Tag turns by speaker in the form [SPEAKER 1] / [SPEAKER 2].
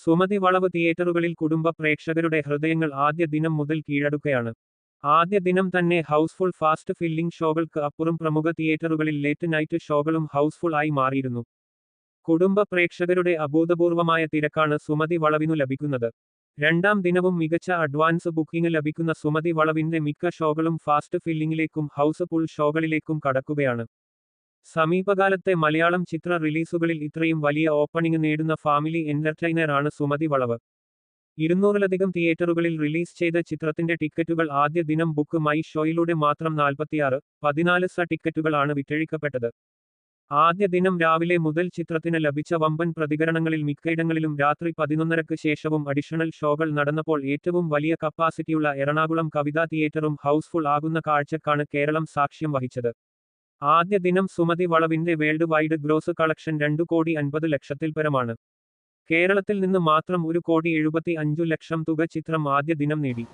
[SPEAKER 1] സുമതി വളവ് തിയേറ്ററുകളിൽ കുടുംബ പ്രേക്ഷകരുടെ ഹൃദയങ്ങൾ ആദ്യ ദിനം മുതൽ കീഴടക്കുകയാണ്. ആദ്യ ദിനം തന്നെ ഹൗസ്ഫുൾ ഫാസ്റ്റ് ഫില്ലിംഗ് ഷോകൾക്ക് അപ്പുറം പ്രമുഖ തിയേറ്ററുകളിൽ ലേറ്റ് നൈറ്റ് ഷോകളും ഹൗസ്ഫുൾ ആയി മാറിയിരുന്നു. കുടുംബ പ്രേക്ഷകരുടെ അഭൂതപൂർവമായ തിരക്കാണ് സുമതി വളവിനു ലഭിക്കുന്നത്. രണ്ടാം ദിനവും മികച്ച അഡ്വാൻസ് ബുക്കിംഗ് ലഭിക്കുന്ന സുമതി വളവിന്റെ മിക്ക ഷോകളും ഫാസ്റ്റ് ഫില്ലിംഗിലേക്കും ഹൗസ്ഫുൾ ഷോകളിലേക്കും കടക്കുകയാണ്. സമീപകാലത്തെ മലയാളം ചിത്ര റിലീസുകളിൽ ഇത്രയും വലിയ ഓപ്പണിംഗ് നേടുന്ന ഫാമിലി എന്റർടൈനർ ആണ് സുമതി വളവ്. ഇരുന്നൂറിലധികം തിയേറ്ററുകളിൽ റിലീസ് ചെയ്ത ചിത്രത്തിന്റെ ടിക്കറ്റുകൾ ആദ്യ ദിനം ബുക്ക് മൈ ഷോയിലൂടെ മാത്രം നാൽപ്പത്തിയാറ് പതിനാല് സ ടിക്കറ്റുകളാണ് വിറ്റഴിക്കപ്പെട്ടത്. ആദ്യ ദിനം രാവിലെ മുതൽ ചിത്രത്തിന് ലഭിച്ച വമ്പൻ പ്രതികരണങ്ങളിൽ മിക്കയിടങ്ങളിലും രാത്രി പതിനൊന്നരക്ക് ശേഷവും അഡീഷണൽ ഷോകൾ നടന്നപ്പോൾ ഏറ്റവും വലിയ കപ്പാസിറ്റിയുള്ള എറണാകുളം കവിതാ തിയേറ്ററും ഹൗസ്ഫുൾ ആകുന്ന കാഴ്ചക്കാണ് കേരളം സാക്ഷ്യം വഹിച്ചത്. ആദ്യ ദിനം സുമതി വളവിന്റെ വേൾഡ് വൈഡ് ഗ്രോസ് കളക്ഷൻ രണ്ടു കോടി അൻപത് ലക്ഷത്തിൽ പരമാണ്. കേരളത്തിൽ നിന്ന് മാത്രം ഒരു കോടി എഴുപത്തി അഞ്ചു ലക്ഷം തുക ചിത്രം ആദ്യ ദിനം നേടി.